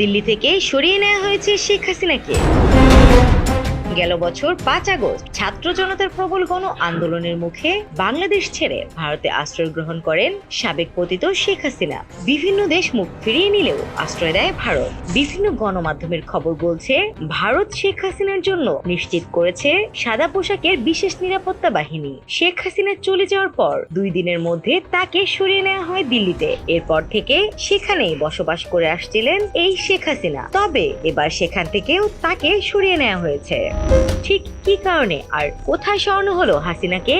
দিল্লি থেকে সরিয়ে নেওয়া হয়েছে শেখ হাসিনাকে। গেল বছর পাঁচ আগস্ট। ছাত্র জনতার প্রবল গণ আন্দোলনের মুখে বাংলাদেশ ছেড়ে ভারতে আশ্রয় গ্রহণ করেন সাবেক পতিত শেখ হাসিনা। বিভিন্ন দেশ মুখ ফিরিয়ে নিলেও আশ্রয় দেয় ভারত। বিভিন্ন গণমাধ্যমের খবর বলছে, ভারত শেখ হাসিনার জন্য নিশ্চিত করেছে সাদা পোশাকের বিশেষ নিরাপত্তা বাহিনী। শেখ হাসিনা চলে যাওয়ার পর দুই দিনের মধ্যে তাকে সরিয়ে নেওয়া হয় দিল্লিতে। এরপর থেকে সেখানেই বসবাস করে আসছিলেন এই শেখ হাসিনা। তবে এবার সেখান থেকেও তাকে সরিয়ে নেওয়া হয়েছে। ঠিক কি কারণে? আর কোথায় সরানো হলো হাসিনাকে?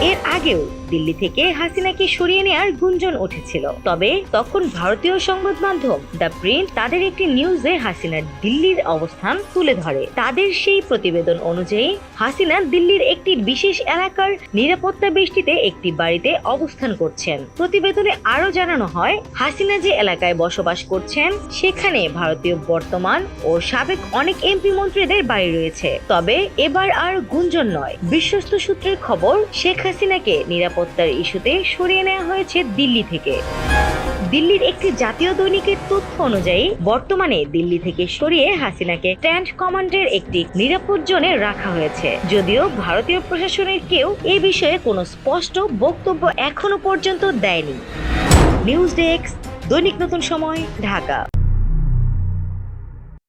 এর আগেও দিল্লি থেকে হাসিনাকে সরিয়ে নেওয়ার গুঞ্জন উঠেছিল। তবে তখন ভারতীয় সংবাদ মাধ্যম দ্য প্রিন্ট তাদের একটি নিউজে হাসিনার দিল্লির অবস্থান তুলে ধরে। তাদের সেই প্রতিবেদন অনুযায়ী হাসিনা দিল্লির একটি বিশেষ এলাকার নিরাপত্তা বেষ্টিতে একটি বাড়িতে অবস্থান করছেন। প্রতিবেদনে আরও জানানো হয়, হাসিনা যে এলাকায় বসবাস করছেন, সেখানে ভারতীয় বর্তমান ও সাবেক অনেক এমপি মন্ত্রীদের বাড়ি রয়েছে। তবে এবার আর গুঞ্জন নয়। বিশ্বস্ত সূত্রের খবর শেখ হাসিনাকে নিরাপত্তার ইস্যুতে সরিয়ে নেওয়া হয়েছে দিল্লি থেকে। দিল্লির একটি জাতীয় দৈনিকের তথ্য অনুযায়ী, বর্তমানে দিল্লি থেকে সরিয়ে হাসিনাকে স্ট্যান্ড কমান্ডের একটি নিরাপদ জোনে রাখা হয়েছে। যদিও ভারতীয় প্রশাসনের কেউ এ বিষয়ে কোনো স্পষ্ট বক্তব্য এখনও পর্যন্ত দেয়নি। নিউজ ডেস্ক, দৈনিক নতুন সময়, ঢাকা।